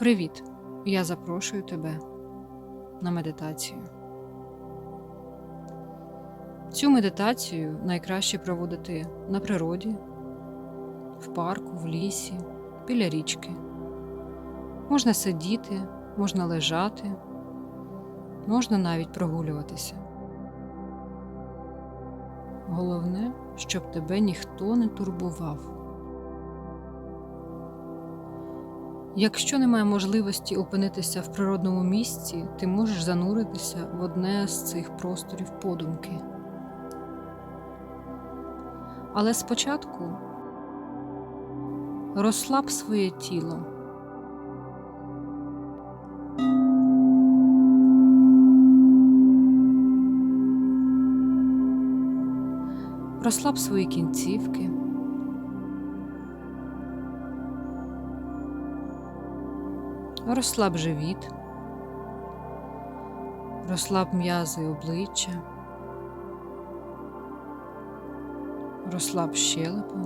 Привіт! Я запрошую тебе на медитацію. Цю медитацію найкраще проводити на природі, в парку, в лісі, біля річки. Можна сидіти, можна лежати, можна навіть прогулюватися. Головне, щоб тебе ніхто не турбував. Якщо немає можливості опинитися в природному місці, ти можеш зануритися в одне з цих просторів подумки. Але спочатку розслаб своє тіло. Розслаб свої кінцівки. Розслаб живіт, розслаб м'язи обличчя, розслаб щелепу.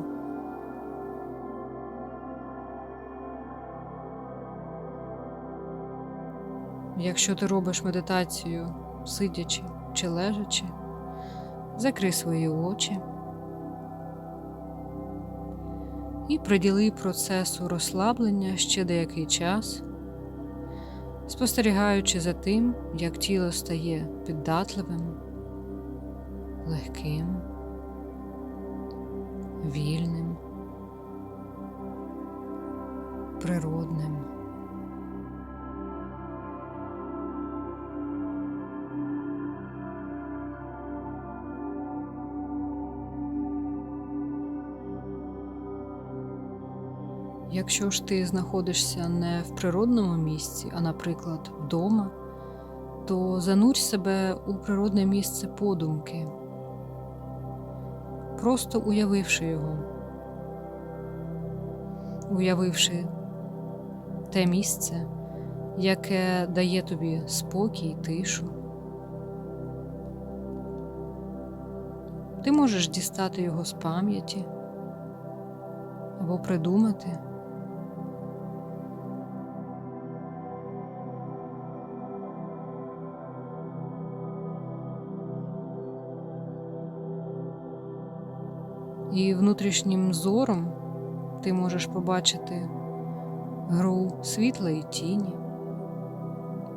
Якщо ти робиш медитацію сидячи чи лежачи, закрий свої очі і приділи процесу розслаблення ще деякий час спостерігаючи за тим, як тіло стає піддатливим, легким, вільним, природним. Якщо ж ти знаходишся не в природному місці, а, наприклад, вдома, то занурь себе у природне місце подумки, просто уявивши його, уявивши те місце, яке дає тобі спокій, тишу. Ти можеш дістати його з пам'яті або придумати. І внутрішнім зором ти можеш побачити гру світла і тіні,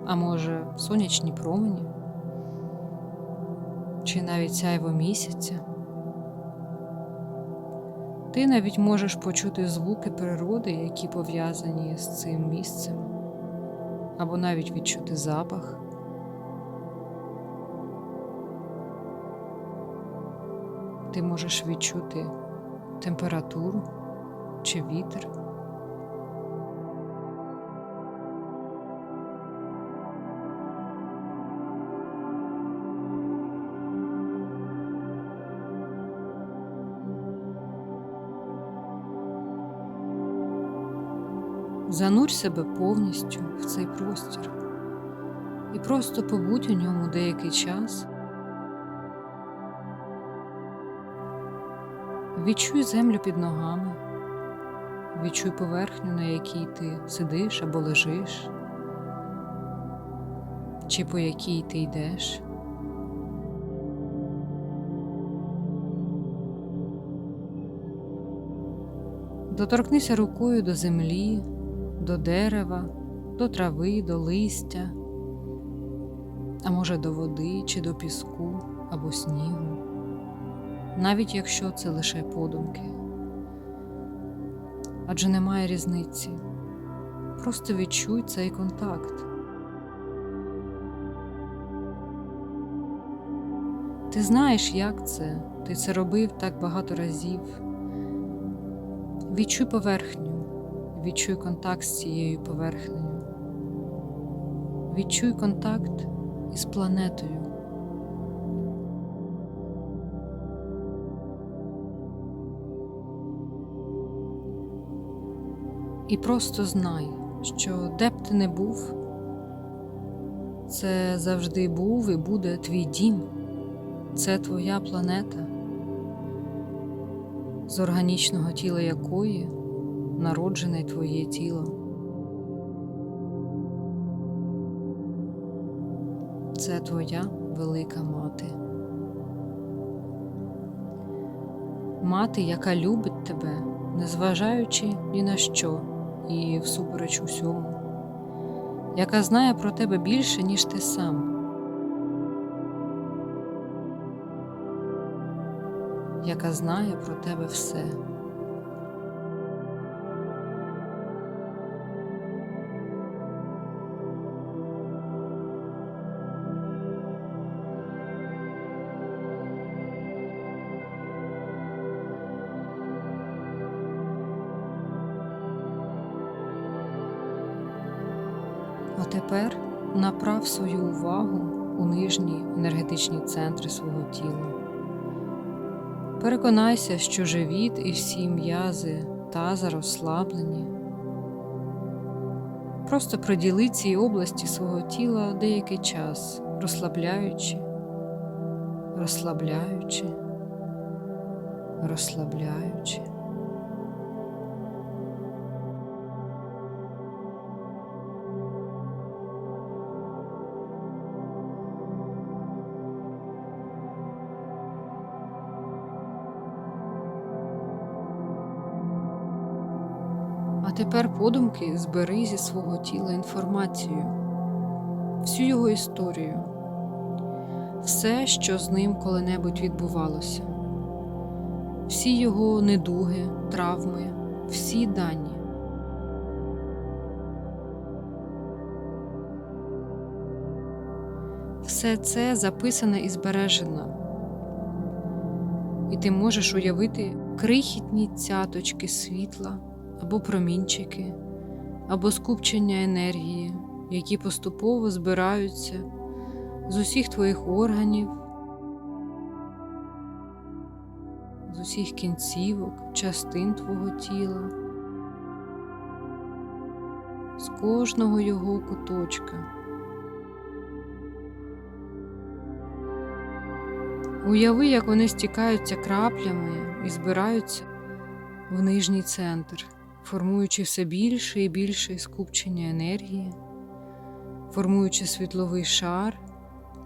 а може, сонячні промені, чи навіть сяйво місяця. Ти навіть можеш почути звуки природи, які пов'язані з цим місцем, або навіть відчути запах. Ти можеш відчути температуру чи вітер. Занурь себе повністю в цей простір і просто побудь у ньому деякий час. Відчуй землю під ногами, відчуй поверхню, на якій ти сидиш або лежиш, чи по якій ти йдеш. Доторкнися рукою до землі, до дерева, до трави, до листя, а може до води чи до піску або снігу навіть якщо це лише подумки. Адже немає різниці. Просто відчуй цей контакт. Ти знаєш, як це, ти це робив так багато разів. Відчуй поверхню, відчуй контакт з цією поверхнею. Відчуй контакт із планетою. І просто знай, що де б ти не був, це завжди був і буде твій дім, це твоя планета, з органічного тіла якої народжене твоє тіло. Це твоя велика мати. Мати, яка любить тебе, незважаючи ні на що і всупереч усьому, яка знає про тебе більше, ніж ти сам. Яка знає про тебе все. Тепер направ свою увагу у нижні енергетичні центри свого тіла. Переконайся, що живіт і всі м'язи таза розслаблені. Просто приділи цій області свого тіла деякий час, розслабляючи, розслабляючи, розслабляючи. Тепер подумки збери зі свого тіла інформацію, всю його історію, все, що з ним коли-небудь відбувалося, всі його недуги, травми, всі дані. Все це записане і збережено, і ти можеш уявити крихітні цяточки світла або промінчики, або скупчення енергії, які поступово збираються з усіх твоїх органів, з усіх кінцівок, частин твого тіла, з кожного його куточка. Уяви, як вони стікаються краплями і збираються в нижній центр, формуючи все більше і більше скупчення енергії, формуючи світловий шар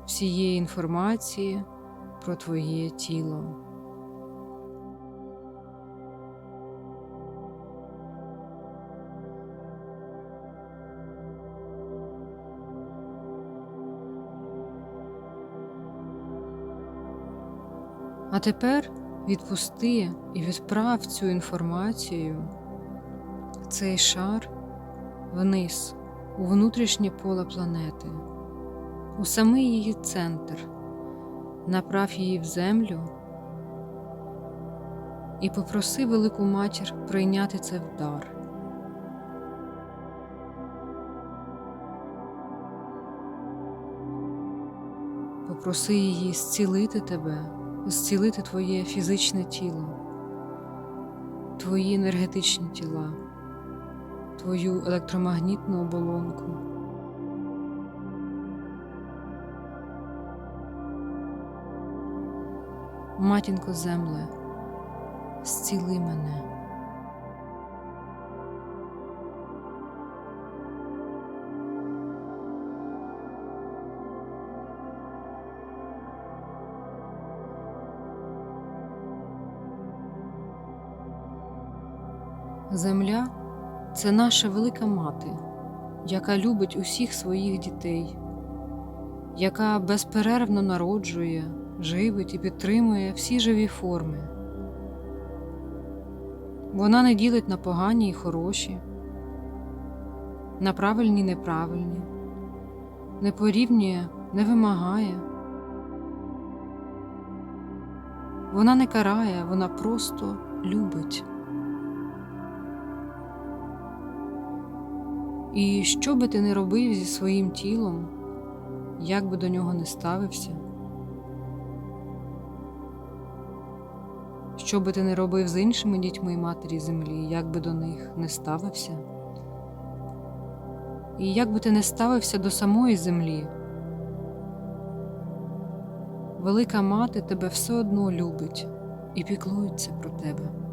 всієї інформації про твоє тіло. А тепер відпусти і відправ цю інформацію, цей шар вниз, у внутрішнє поле планети, у самий її центр, направ її в землю і попроси велику матір прийняти це в дар. Попроси її зцілити тебе зцілити твоє фізичне тіло, твої енергетичні тіла, твою електромагнітну оболонку. Матінко земле, зціли мене. Земля це наша велика мати, яка любить усіх своїх дітей, яка безперервно народжує, живить і підтримує всі живі форми. Вона не ділить на погані і хороші, на правильні і неправильні, не порівнює, не вимагає. Вона не карає, вона просто любить. І що би ти не робив зі своїм тілом, як би до нього не ставився, що би ти не робив з іншими дітьми матері землі, як би до них не ставився, і як би ти не ставився до самої землі, велика мати тебе все одно любить і піклується про тебе.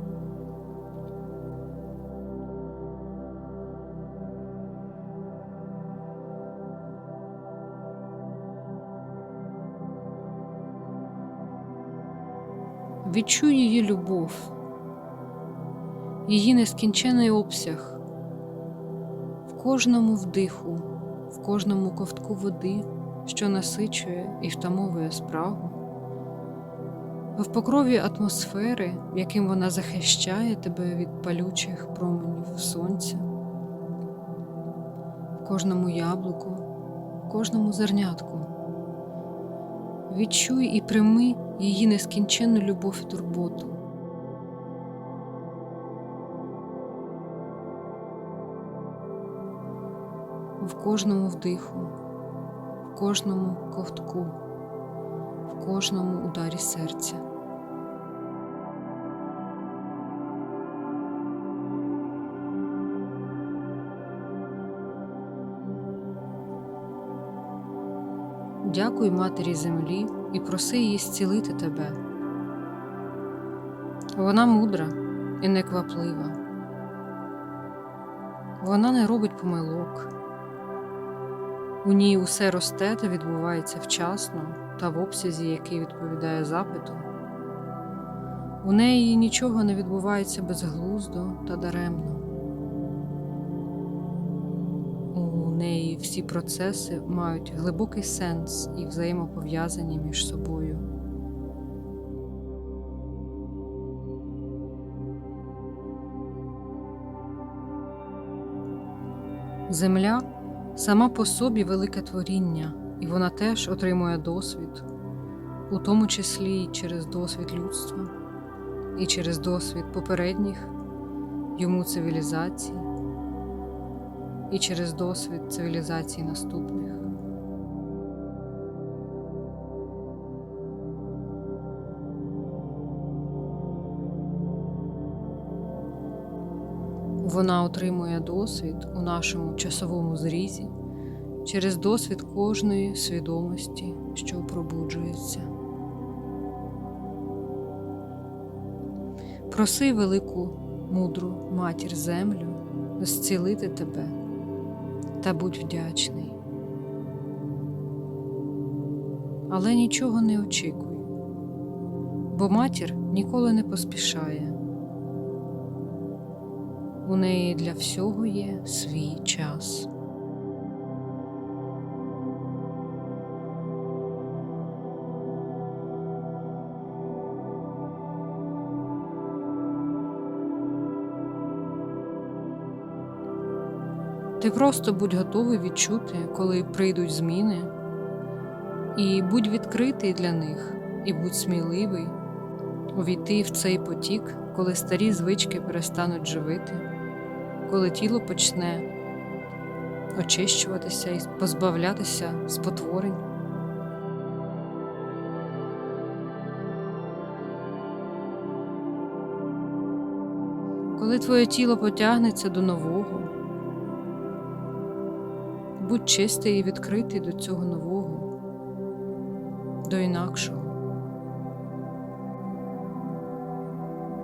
Відчуй її любов, її нескінчений обсяг. В кожному вдиху, в кожному ковтку води, що насичує і втамовує спрагу, в покрові атмосфери, яким вона захищає тебе від палючих променів сонця, в кожному яблуку, в кожному зернятку. Відчуй і прийми її нескінченну любов і турботу. В кожному вдиху, в кожному ковтку, в кожному ударі серця. Дякуй Матері Землі і проси її зцілити тебе. Вона мудра і некваплива. Вона не робить помилок. У ній усе росте та відбувається вчасно та в обсязі, який відповідає запиту. У неї нічого не відбувається безглуздо та даремно. Всі процеси мають глибокий сенс і взаємопов'язані між собою. Земля сама по собі велике творіння, і вона теж отримує досвід, у тому числі і через досвід людства, і через досвід попередніх йому цивілізацій, і через досвід цивілізацій наступних. Вона отримує досвід у нашому часовому зрізі через досвід кожної свідомості, що пробуджується. Проси велику мудру матір землю зцілити тебе та будь вдячний. Але нічого не очікуй, бо матір ніколи не поспішає. У неї для всього є свій час. Ти просто будь готовий відчути, коли прийдуть зміни, і будь відкритий для них, і будь сміливий. Увійти в цей потік, коли старі звички перестануть живити, коли тіло почне очищуватися і позбавлятися спотворень. Коли твоє тіло потягнеться до нового, будь чистий і відкритий до цього нового, до інакшого,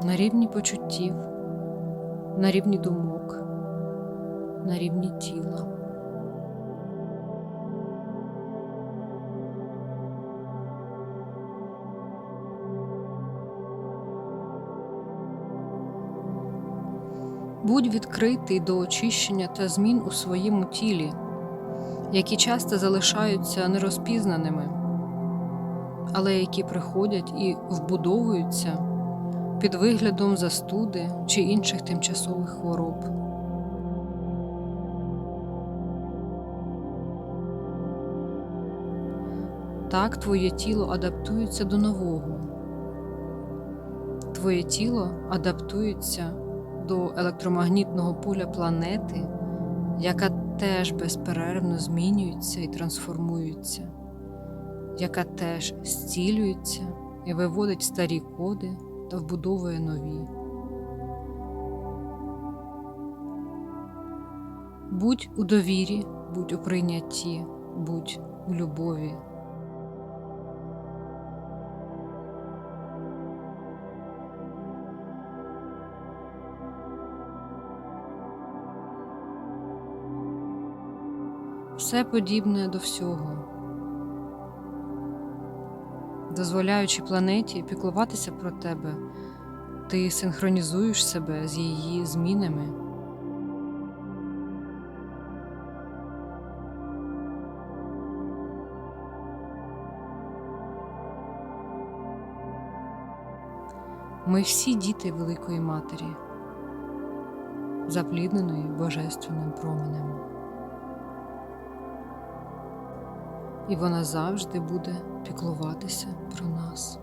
на рівні почуттів, на рівні думок, на рівні тіла. Будь відкритий до очищення та змін у своєму тілі, які часто залишаються нерозпізнаними, але які приходять і вбудовуються під виглядом застуди чи інших тимчасових хвороб. Так твоє тіло адаптується до нового. Твоє тіло адаптується до електромагнітного поля планети, яка теж безперервно змінюється і трансформується, яка теж зцілюється і виводить старі коди та вбудовує нові. Будь у довірі, будь у прийнятті, будь у любові. Все подібне до всього. дозволяючи планеті піклуватися про тебе, ти синхронізуєш себе з її змінами. Ми всі діти Великої Матері, заплідненої Божественним променем. І вона завжди буде піклуватися про нас.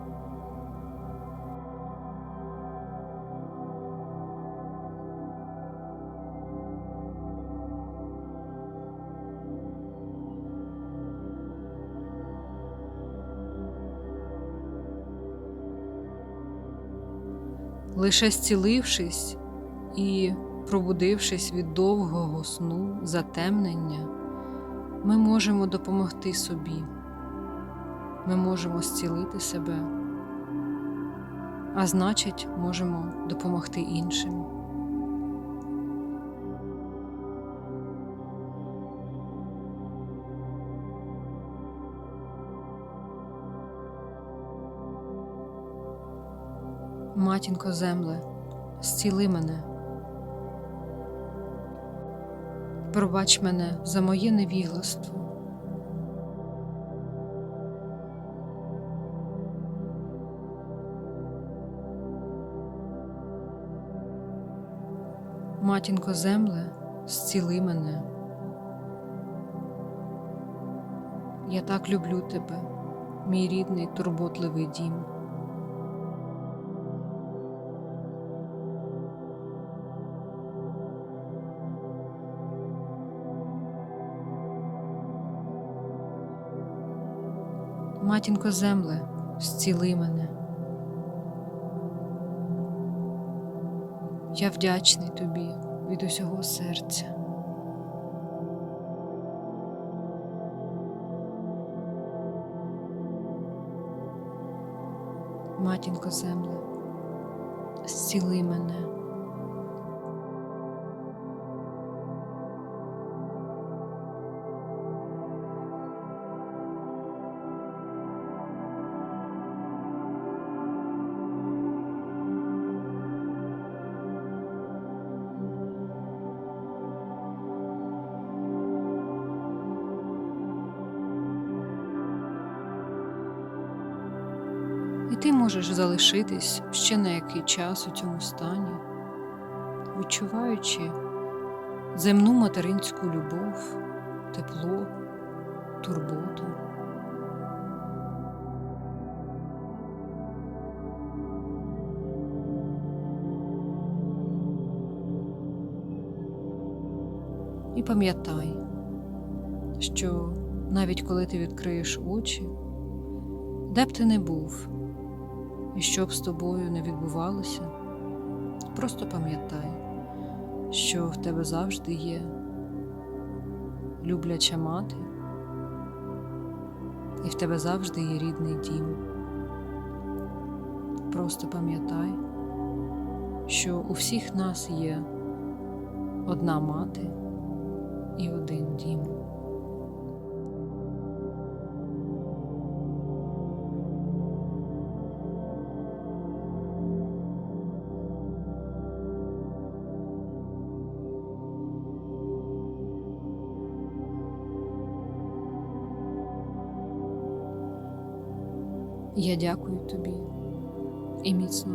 Лише зцілившись і пробудившись від довгого сну, затемнення, ми можемо допомогти собі, ми можемо зцілити себе, а значить, можемо допомогти іншим. Матінко земле, зціли мене. Пробач мене за моє невігластво. Матінко земле, зціли мене. Я так люблю тебе, мій рідний турботливий дім. Матінко земле, зціли мене. Я вдячний тобі від усього серця. Матінко земле, зціли мене. Залишитись ще на який час у цьому стані, відчуваючи земну материнську любов, тепло, турботу. І пам'ятай, що навіть коли ти відкриєш очі, де б ти не був, і що б з тобою не відбувалося, просто пам'ятай, що в тебе завжди є любляча мати, і в тебе завжди є рідний дім. Просто пам'ятай, що у всіх нас є одна мати і один дім. Я дякую тобі і міцно.